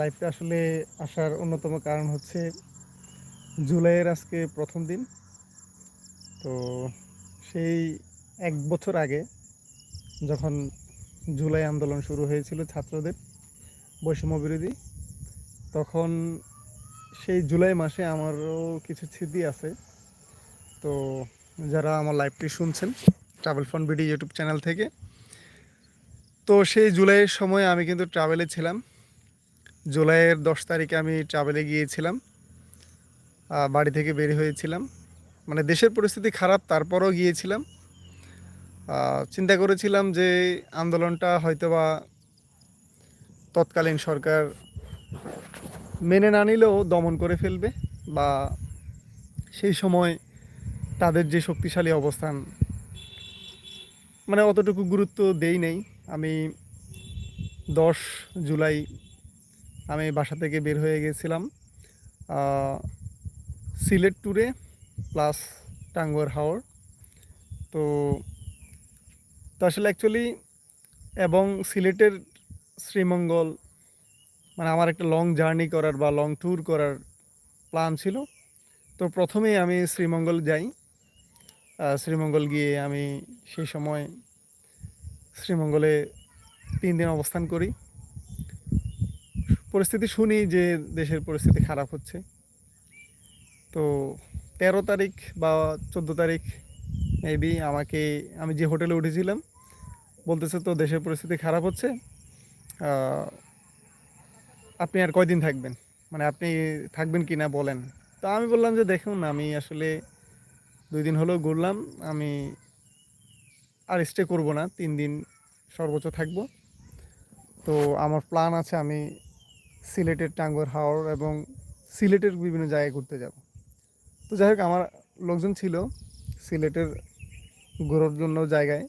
লাইফে আসলে আসার অন্যতম কারণ হচ্ছে জুলাইয়ের আজকে প্রথম দিন। তো সেই এক বছর আগে যখন জুলাই আন্দোলন শুরু হয়েছিল ছাত্রদের বৈষম্য বিরোধী, তখন সেই জুলাই মাসে আমারও কিছু স্মৃতি আছে। তো যারা আমার লাইভটি শুনছেন travel fun BD YouTube channel থেকে, তো সেই জুলাইয়ের সময় আমি কিন্তু ট্রাভেলে ছিলাম। জুলাইয়ের দশ তারিখে আমি ট্রাভেলে গিয়েছিলাম বাড়ি থেকে বের হয়েছিলাম। মানে দেশের পরিস্থিতি খারাপ, তারপরও গিয়েছিলাম। চিন্তা করেছিলাম যে আন্দোলনটা হয়তোবা তৎকালীন সরকার মেনে না নিলেও দমন করে ফেলবে বা সেই সময় তাদের যে শক্তিশালী অবস্থান মানে অতটুকু গুরুত্ব দেই নেই। আমি দশ জুলাই আমি বাসা থেকে বের হয়ে গেছিলাম সিলেট ট্যুরে প্লাস টাঙ্গুয়ার হাওর। তো তো আসলে অ্যাকচুয়ালি এবং সিলেটের শ্রীমঙ্গল মানে আমার একটা লং জার্নি করার বা লং ট্যুর করার প্ল্যান ছিল। তো প্রথমেই আমি শ্রীমঙ্গল যাই। শ্রীমঙ্গল গিয়ে আমি সেই সময় শ্রীমঙ্গলে তিন দিন অবস্থান করি। পরিস্থিতি শুনি যে দেশের পরিস্থিতি খারাপ হচ্ছে। তো তেরো তারিখ বা চোদ্দ তারিখ মেবি আমাকে, আমি যে হোটেলে উঠেছিলাম, বলতেছে তো দেশের পরিস্থিতি খারাপ হচ্ছে আপনি আর কয়দিন থাকবেন? মানে আপনি থাকবেন কি না বলেন। তো আমি বললাম যে দেখুন, আমি আসলে দুই দিন হলেও ঘুরলাম, আমি আর স্টে করব না, তিন দিন সর্বোচ্চ থাকব। তো আমার প্ল্যান আছে, আমি সিলেটের টাঙ্গর হাওর এবং সিলেটের বিভিন্ন জায়গায় ঘুরতে যাব। তো যাই হোক, আমার লোকজন ছিল সিলেটের ঘোরার জন্য জায়গায়।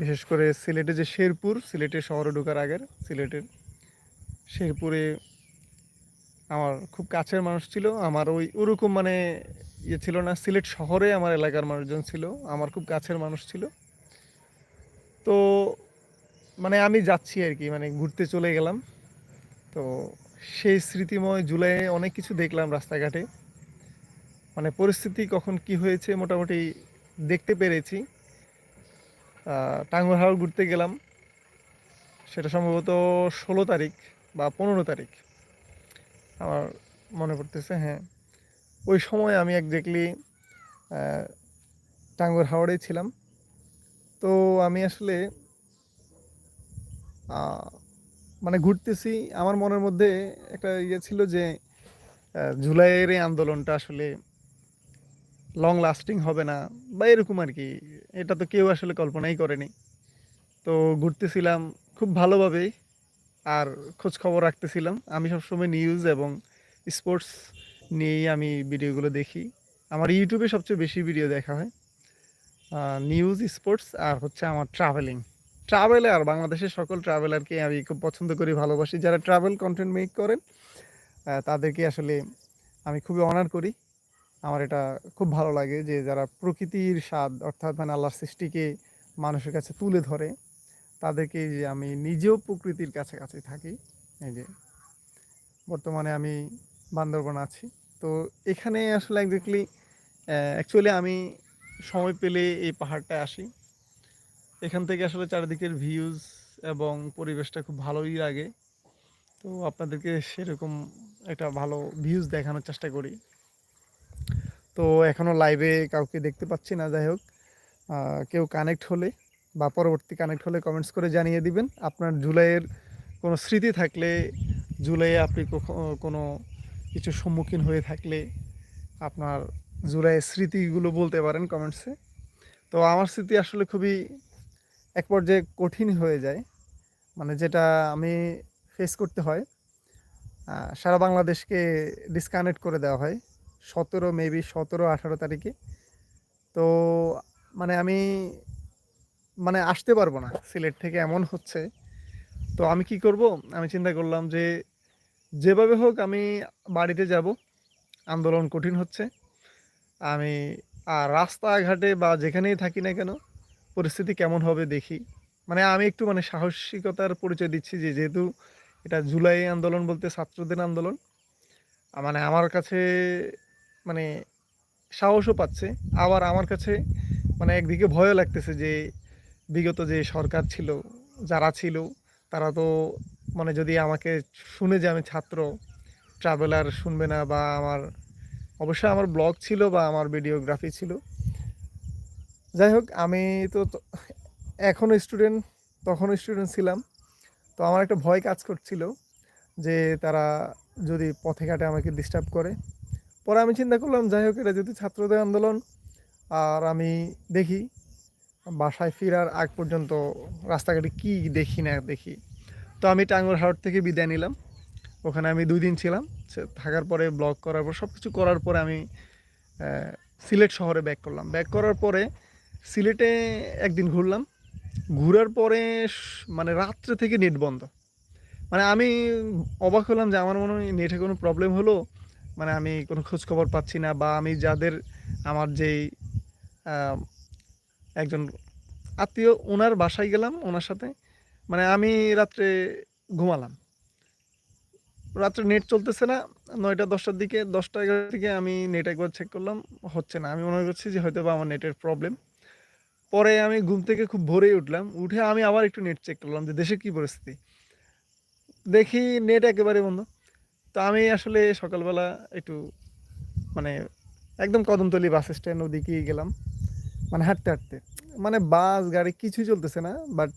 বিশেষ করে সিলেটে যে শেরপুর সিলেটের শহরে ঢোকার আগের সিলেটের শেরপুরে আমার খুব কাছের মানুষ ছিল। আমার ওই ওরকম মানে ইয়ে ছিল না, সিলেট শহরে আমার এলাকার মানুষজন ছিল, আমার খুব কাছের মানুষ ছিল। তো মানে আমি যাচ্ছি আর কি মানে ঘুরতে চলে গেলাম। তো সেই স্মৃতিময় জুলাইয়ে অনেক কিছু দেখলাম রাস্তাঘাটে। মানে পরিস্থিতি কখন কি হয়েছে মোটামুটি দেখতে পেরেছি। আহ, টাঙ্গুয়ার হাওর ঘুরতে গেলাম। সেটা সম্ভবত ষোলো তারিখ বা পনেরো তারিখ। আমার মনে পড়তেছে হ্যাঁ। ওই সময় আমি একজাক্টলি টাঙ্গুয়ার হাওড়ে ছিলাম। তো আমি আসলে মানে ঘুরতেছি, আমার মনের মধ্যে একটা ইয়ে ছিল যে জুলাইয়ের এই আন্দোলনটা আসলে লং লাস্টিং হবে না, বা এরকম আর কি। এটা তো কেউ আসলে কল্পনাই করেনি। তো ঘুরতেছিলাম খুব ভালোভাবেই, আর খোঁজ খবর রাখতেছিলাম। আমি সবসময় নিউজ এবং স্পোর্টস নিয়েই আমি ভিডিওগুলো দেখি। আমার ইউটিউবে সবচেয়ে বেশি ভিডিও দেখা হয় নিউজ স্পোর্টস আর হচ্ছে আমার ট্রাভেলিং ট্রাভেলার বাংলাদেশের সকল ট্রাভেলারকে আমি খুব পছন্দ করি, ভালোবাসি। যারা ট্রাভেল কন্টেন্ট মেক করেন তাদেরকে আসলে আমি খুবই অনার করি। আমার এটা খুব ভালো লাগে যে যারা প্রকৃতির স্বাদ, অর্থাৎ মানে আল্লাহর সৃষ্টিকে মানুষের কাছে তুলে ধরে, তাদেরকে যে আমি নিজেও প্রকৃতির কাছাকাছি থাকি। এই যে বর্তমানে আমি বান্দরবন আছি। তো এখানে আসলে একজাক্টলি অ্যাকচুয়ালি আমি সময় পেলে এই পাহাড়টায় আসি। এখান থেকে আসলে চারিদিকের ভিউজ এবং পরিবেশটা খুব ভালোই লাগে। তো আপনাদেরকে সেরকম একটা ভালো ভিউজ দেখানোর চেষ্টা করি। তো এখনও লাইভে কাউকে দেখতে পাচ্ছি না, যাই হোক। কেউ কানেক্ট হলে বা পরবর্তী কানেক্ট হলে কমেন্টস করে জানিয়ে দিবেন। আপনার জুলাইয়ের কোনো স্মৃতি থাকলে জুলাইয়ে আপনি কোনো কিছু সম্মুখীন হয়ে থাকলে আপনার জুলাইয়ের স্মৃতিগুলো বলতে পারেন কমেন্টসে তো আমার স্মৃতি আসলে খুবই এক পর্যায়ে কঠিন হয়ে যায়। মানে যেটা আমি ফেস করতে হয় সারা বাংলাদেশকে ডিসকানেক্ট করে দেওয়া হয়, সতেরো মেবি সতেরো, আঠারো তারিখে। তো মানে আমি মানে আসতে পারব না, সিলেট থেকে এমন হচ্ছে। তো আমি কি করব? আমি চিন্তা করলাম যে, যেভাবে হোক আমি বাড়িতে যাব, আন্দোলন কঠিন হচ্ছে। আমি, আর রাস্তাঘাটে বা যেখানেই থাকি না কেন পরিস্থিতি কেমন হবে দেখি। মানে আমি একটু মানে সাহসিকতার পরিচয় দিচ্ছি যে যেহেতু এটা জুলাই আন্দোলন বলতে ছাত্রদের আন্দোলন মানে আমার কাছে মানে সাহসও পাচ্ছে। আবার আমার কাছে মানে একদিকে ভয়ও লাগতেছে যে বিগত যে সরকার ছিল, যারা ছিল, তারা তো মানে যদি আমাকে শুনে যে আমি ছাত্র ট্রাভেলার শুনবে না বা আমার, অবশ্যই আমার ব্লগ ছিল বা আমার ভিডিওগ্রাফি ছিল। যাই হোক, আমি তো এখনও স্টুডেন্ট তখনও স্টুডেন্ট ছিলাম। তো আমার একটা ভয় কাজ করছিল যে তারা যদি পথে ঘাটে আমাকে ডিস্টার্ব করে। পরে আমি চিন্তা করলাম, যাই হোক, এটা যদি ছাত্রদের আন্দোলন, আর আমি দেখি বাসায় ফেরার আগ পর্যন্ত রাস্তাঘাটে কি দেখি না দেখি। তো আমি টাঙ্গুর হাট থেকে বিদায় নিলাম। ওখানে আমি দুই দিন ছিলাম। থাকার পরে ব্লগ করার পর সব কিছু করার পরে আমি সিলেট শহরে ব্যাক করলাম। ব্যাক করার পরে সিলেটে একদিন ঘুরলাম। ঘোরার পরে মানে রাত্রে থেকে নেট বন্ধ। মানে আমি অবাক হলাম যে আমার মনে হয় নেটে কোনো প্রবলেম হলো। মানে আমি কোনো খোঁজখবর পাচ্ছি না বা আমি যাদের, আমার যেই একজন আত্মীয়, ওনার বাসায় গেলাম ওনার সাথে। মানে আমি রাত্রে ঘুমালাম। রাত্রে নেট চলতেছে না। নয়টা, দশটার দিকে, দশটা এগারোটার দিকে আমি নেট একবার চেক করলাম। হচ্ছে না। আমি মনে করছি যে হয়তো বা আমার নেটের প্রবলেম পরে আমি ঘুম থেকে খুব ভোরেই উঠলাম। উঠে আমি আবার একটু নেট চেক করলাম যে দেশে কী পরিস্থিতি। দেখি নেট একেবারে বন্ধ। তো আমি আসলে সকালবেলা একটু মানে একদম কদমতলি বাস স্ট্যান্ড ওদিকেই গেলাম। মানে হাঁটতে হাঁটতে। মানে বাস, গাড়ি কিছুই চলতেছে না বাট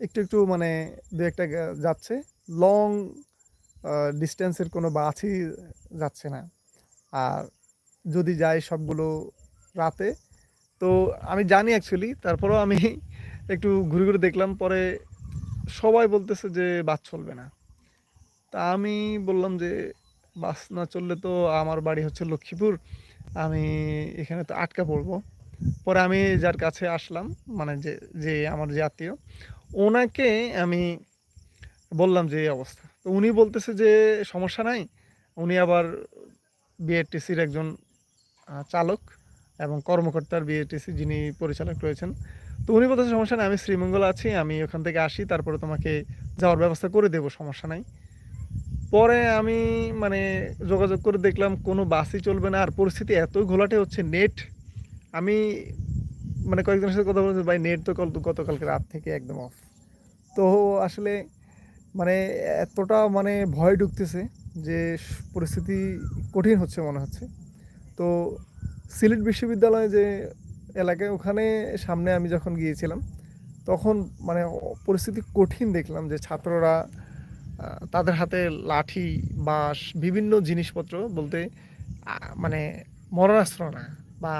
একটু একটু মানে দু একটা যাচ্ছে। লং ডিস্টেন্সের কোনো বাসই যাচ্ছে না। আর যদি যায় সবগুলো রাতে তো আমি জানি অ্যাকচুয়ালি তারপরেও আমি একটু ঘুরে ঘুরে দেখলাম, পরে সবাই বলতেছে যে বাস চলবে না। তা আমি বললাম যে বাস না চললে তো আমার বাড়ি হচ্ছে লক্ষ্মীপুর, আমি এখানে তো আটকা পড়ব। পরে আমি যার কাছে আসলাম মানে যে যে আমার যে আত্মীয়, ওনাকে আমি বললাম যে এই অবস্থা। তো উনি বলতেছে যে সমস্যা নাই, উনি আবার বিএটিসির একজন চালক। এবং কর্মকর্তার বিএটিসি যিনি পরিচালক রয়েছেন। তো উনি বলতেছে, সমস্যা নাই, আমি শ্রীমঙ্গল আছি, আমি ওখান থেকে আসি, তারপরে তোমাকে যাওয়ার ব্যবস্থা করে দেবো, সমস্যা নাই। পরে আমি মানে যোগাযোগ করে দেখলাম, কোনো বাসই চলবে না, আর পরিস্থিতি এত ঘোলাটে হচ্ছে, নেট আমি মানে কয়েকজনের সাথে কথা বলছি ভাই, নেট তো কল- গতকালকে রাত থেকে একদম অফ তো আসলে মানে এতটা মানে ভয় ঢুকতেছে যে পরিস্থিতি কঠিন হচ্ছে মনে হচ্ছে। তো সিলেট বিশ্ববিদ্যালয়ে যে এলাকায়, ওখানে সামনে আমি যখন গিয়েছিলাম, তখন মানে পরিস্থিতি কঠিন দেখলাম যে ছাত্ররা তাদের হাতে লাঠি, বাঁশ, বিভিন্ন জিনিসপত্র বলতে মানে মরণাস্ত্র না বা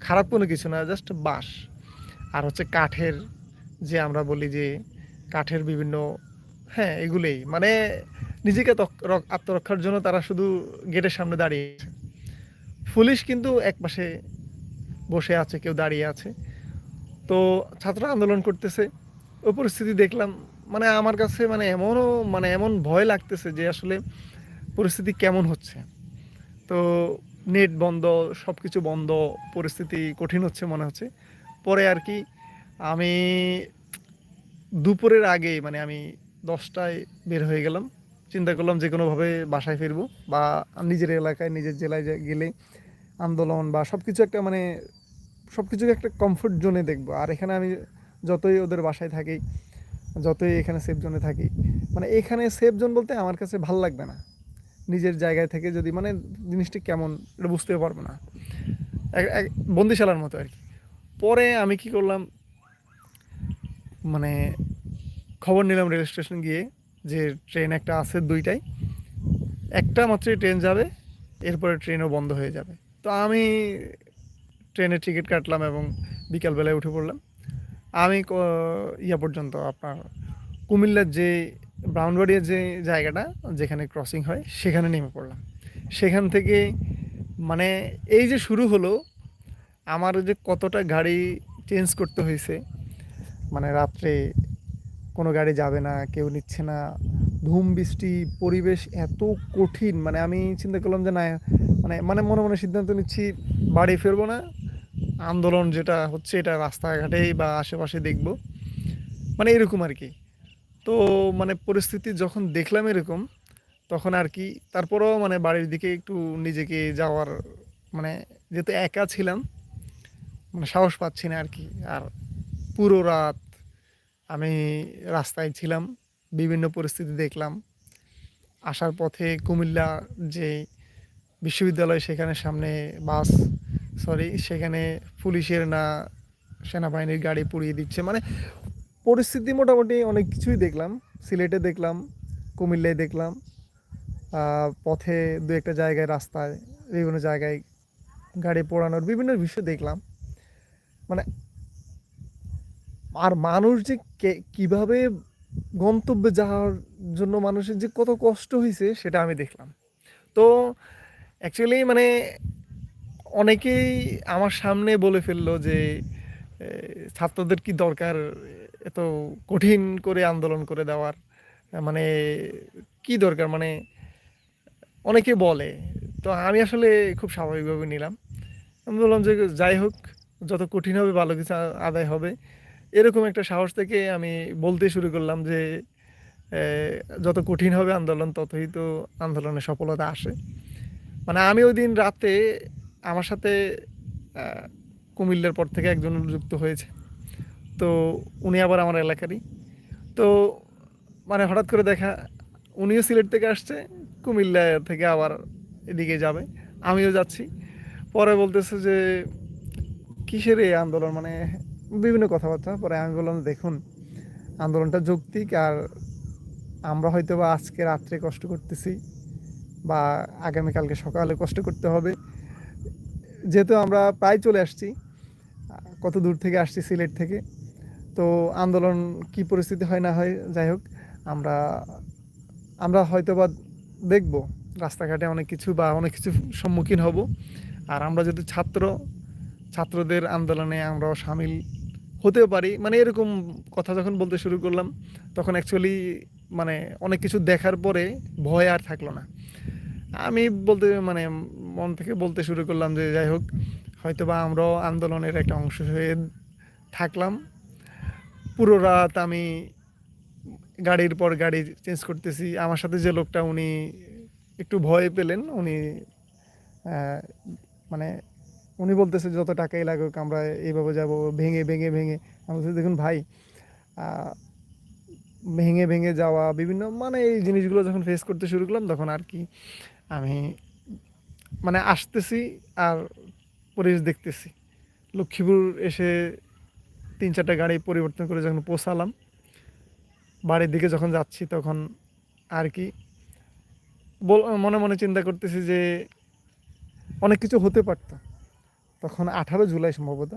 খারাপ কোনো কিছু না জাস্ট বাঁশ। আর হচ্ছে কাঠের যে আমরা বলি যে কাঠের বিভিন্ন হ্যাঁ এগুলোই। মানে নিজেকে আত্মরক্ষার জন্য তারা শুধু গেটের সামনে দাঁড়িয়ে আছে। পুলিশ কিন্তু এক পাশে বসে আছে, কেউ দাঁড়িয়ে আছে। তো ছাত্র আন্দোলন করতেছে। ও পরিস্থিতি দেখলাম মানে আমার কাছে মানে এমনও মানে এমন ভয় লাগতেছে যে আসলে পরিস্থিতি কেমন হচ্ছে। তো নেট বন্ধ সব কিছু বন্ধ, পরিস্থিতি কঠিন হচ্ছে মনে হচ্ছে। পরে আর কি আমি দুপুরের আগেই মানে আমি দশটায় বের হয়ে গেলাম। চিন্তা করলাম যে কোনোভাবে বাসায় ফিরবো বা নিজের এলাকায়, নিজের জেলায় গেলে আন্দোলন বা সব কিছু একটা মানে সব কিছুকে একটা কমফোর্ট জোনে দেখব। আর এখানে আমি যতই ওদের বাসায় থাকি, যতই এখানে সেফ জোনে থাকি মানে এখানে সেফ জোন বলতে আমার কাছে ভালো লাগবে না। নিজের জায়গায় থেকে যদি মানে জিনিসটি কেমন এটা বুঝতে পারব না। এক- বন্দিশালার মতো আর কি। পরে আমি কি করলাম মানে খবর নিলাম রেল স্টেশন গিয়ে যে ট্রেন একটা আছে দুইটাই। একটা মাত্রই ট্রেন যাবে, এরপরে ট্রেনও বন্ধ হয়ে যাবে। তো আমি ট্রেনের টিকিট কাটলাম এবং বিকালবেলায় উঠে পড়লাম। আমি ইয়া পর্যন্ত আপনার কুমিল্লার যে ব্রাউনবাড়িয়ার যে জায়গাটা যেখানে ক্রসিং হয়, সেখানে নেমে পড়লাম। সেখান থেকে মানে এই যে শুরু হলো, আমার যে কতটা গাড়ি চেঞ্জ করতে হয়েছে মানে রাত্রে কোনো গাড়ি যাবে না, কেউ নিচ্ছে না, ধুম বৃষ্টি, পরিবেশ এত কঠিন মানে আমি চিন্তা করলাম যে না মানে মানে মনে মনে সিদ্ধান্ত নিচ্ছি, বাড়ি ফিরবো না। আন্দোলন যেটা হচ্ছে এটা রাস্তাঘাটেই বা আশেপাশে দেখব। মানে এরকম আর কি। তো মানে পরিস্থিতি যখন দেখলাম এরকম, তখন আর কি, তারপরেও মানে বাড়ির দিকে একটু নিজেকে যাওয়ার মানে যেহেতু একা ছিলাম মানে সাহস পাচ্ছি না আর কি। আর পুরো রাত আমি রাস্তায় ছিলাম, বিভিন্ন পরিস্থিতি দেখলাম। আসার পথে কুমিল্লা যে বিশ্ববিদ্যালয় সেখানে সামনে বাস সরি সেখানে পুলিশের না সেনাবাহিনীর গাড়ি পুড়িয়ে দিচ্ছে। মানে পরিস্থিতি মোটামুটি অনেক কিছুই দেখলাম। সিলেটে দেখলাম, কুমিল্লায় দেখলাম পথে দু একটা জায়গায় রাস্তায়, বিভিন্ন জায়গায় গাড়ি পোড়ানোর বিভিন্ন বিষয় দেখলাম। মানে আর মানুষ যে কীভাবে গন্তব্যে যাওয়ার জন্য মানুষের যে কত কষ্ট হয়েছে সেটা আমি দেখলাম। তো অ্যাকচুয়ালি মানে অনেকেই আমার সামনে বলে ফেলল যে ছাত্রদের কি দরকার এত কঠিন করে আন্দোলন করে দেওয়ার? মানে কি দরকার? মানে অনেকে বলে। তো আমি আসলে খুব স্বাভাবিকভাবে নিলাম। আমি বললাম যে, যাই হোক, যত কঠিন হবে, ভালো কিছু আদায় হবে। এরকম একটা সাহস থেকে আমি বলতে শুরু করলাম যে যত কঠিন হবে আন্দোলন, ততই তো আন্দোলনে সফলতা আসে। মানে আমি ওই দিন রাতে আমার সাথে কুমিল্লার পর থেকে একজন যুক্ত হয়েছে। তো উনি আবার আমার এলাকারই। তো মানে হঠাৎ করে দেখা, উনিও সিলেট থেকে আসছে, কুমিল্লা থেকে আবার এদিকে যাবে। আমিও যাচ্ছি। পরে বলতেছে যে, কিসের এই আন্দোলন? মানে বিভিন্ন কথাবার্তা। পরে আমি বললাম, দেখুন, আন্দোলনটা যৌক্তিক আর আমরা হয়তো বা আজকে রাত্রে কষ্ট করতেছি। বা আগামীকালকে সকালে কষ্ট করতে হবে। যেহেতু আমরা প্রায় চলে আসছি, কত দূর থেকে আসছি সিলেট থেকে, তো আন্দোলন কি পরিস্থিতি হয় না হয়, যাই হোক, আমরা আমরা হয়তো বা দেখব। রাস্তাঘাটে অনেক কিছু বা অনেক কিছু সম্মুখীন হব। আর আমরা যেহেতু ছাত্র, ছাত্রদের আন্দোলনে আমরাও সামিল হতেও পারি। মানে এরকম কথা যখন বলতে শুরু করলাম, তখন অ্যাকচুয়ালি মানে অনেক কিছু দেখার পরে ভয় আর থাকল না। আমি বলতে মানে মন থেকে বলতে শুরু করলাম যে যাই হোক হয়তো বা আমরাও আন্দোলনের একটা অংশ হয়ে থাকলাম। পুরো রাত আমি গাড়ির পর গাড়ি চেঞ্জ করতেছি। আমার সাথে যে লোকটা উনি একটু ভয় পেলেন, উনি মানে উনি বলতেছে যত টাকাই লাগুক আমরা এইভাবে যাব, ভেঙে ভেঙে ভেঙে। আমি বলছি, দেখুন ভাই ভেঙে ভেঙে যাওয়া, বিভিন্ন মানে এই জিনিসগুলো যখন ফেস করতে শুরু করলাম, তখন আর কি আমি মানে আসতেছি আর পরিবেশ দেখতেছি। লক্ষ্মীপুর এসে তিন চারটা গাড়ি পরিবর্তন করে যখন পৌঁছালাম, বাড়ির দিকে যখন যাচ্ছি তখন আর কি মনে মনে চিন্তা করতেছি যে অনেক কিছু হতে পারতো। তখন আঠারো জুলাই সম্ভবত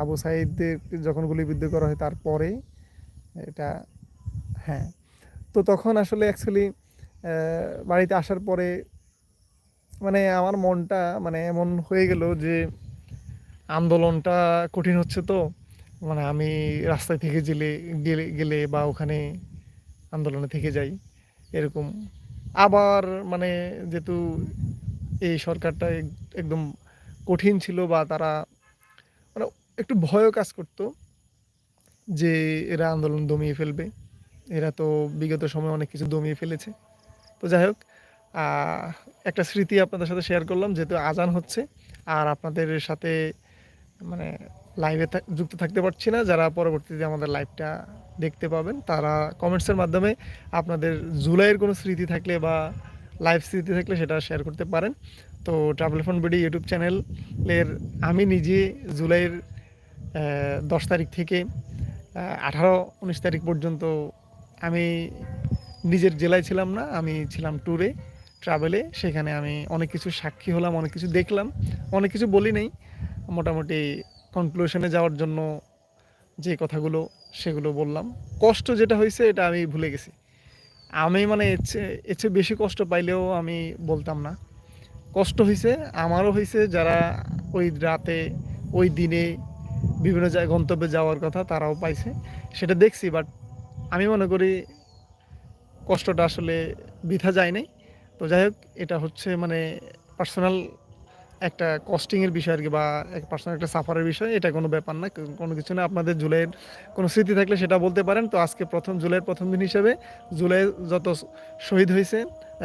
আবু সাইদদের যখন গুলিবিদ্ধ করা হয় তারপরে এটা হ্যাঁ। তো তখন আসলে অ্যাকচুয়ালি বাড়িতে আসার পরে মানে আমার মনটা মানে এমন হয়ে গেল যে আন্দোলনটা কঠিন হচ্ছে তো। মানে আমি রাস্তায় থেকে গেলে গেলে গেলে বা ওখানে আন্দোলনে থেকে যাই এরকম। আবার মানে যেহেতু এই সরকারটা একদম কঠিন ছিল বা তারা মানে একটু ভয়ও কাজ করতো যে এরা আন্দোলন দমিয়ে ফেলবে। এরা তো বিগত সময়ে অনেক কিছু দমিয়ে ফেলেছে। তো যাই হোক একটা স্মৃতি আপনাদের সাথে শেয়ার করলাম, যেহেতু আজান হচ্ছে, আর আপনাদের সাথে মানে লাইভে যুক্ত থাকতে পারছি না, যারা পরবর্তীতে আমাদের লাইভটা দেখতে পাবেন, তারা কমেন্টসের মাধ্যমে আপনাদের জুলাইয়ের কোনো স্মৃতি থাকলে বা লাইভ স্মৃতি থাকলে সেটা শেয়ার করতে পারেন। তো ট্রাভেল ফোন বিডি ইউটিউব চ্যানেলের আমি নিজে জুলাইয়ের দশ তারিখ থেকে আঠারো, উনিশ তারিখ পর্যন্ত আমি নিজের জেলায় ছিলাম না, আমি ছিলাম ট্যুরে ট্রাভেলে সেখানে আমি অনেক কিছু সাক্ষী হলাম, অনেক কিছু দেখলাম, অনেক কিছু বলি নেই। মোটামুটি কনক্লুশনে যাওয়ার জন্য যে কথাগুলো, সেগুলো বললাম। কষ্ট যেটা হয়েছে, এটা আমি ভুলে গেছি। আমি মানে এর চেয়ে বেশি কষ্ট পাইলেও আমি বলতাম না। কষ্ট হয়েছে, আমারও হয়েছে, যারা ওই রাতে, ওই দিনে বিভিন্ন জায়গায় গন্তব্যে যাওয়ার কথা, তারাও পাইছে। সেটা দেখছি বাট আমি মনে করি কষ্টটা আসলে বৃথা যায় নাই তো যাই হোক এটা হচ্ছে মানে পার্সোনাল একটা কস্টিংয়ের বিষয় আর কি বা এক পার্সোনাল একটা সাফারের বিষয়, এটা কোনো ব্যাপার না। কোনো কিছু না। আপনাদের জুলাইয়ের কোনো স্মৃতি থাকলে সেটা বলতে পারেন। তো আজকে প্রথম, জুলাইয়ের প্রথম দিন হিসেবে জুলাই যত শহীদ হয়েছে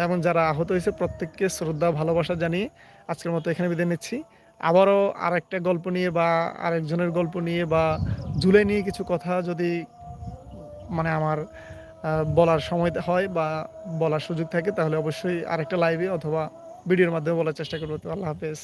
এবং যারা আহত হয়েছে, প্রত্যেককে শ্রদ্ধা, ভালোবাসা জানিয়ে আজকের মতো এখানে বিদায় নিচ্ছি। আবারও আর একটা গল্প নিয়ে বা আরেকজনের গল্প নিয়ে বা জুলাই নিয়ে কিছু কথা যদি মানে আমার বলার সময় হয় বা বলার সুযোগ থাকে, তাহলে অবশ্যই আরেকটা লাইভে অথবা ভিডিওর মাধ্যমে বলার চেষ্টা করব। আল্লাহ হাফেজ।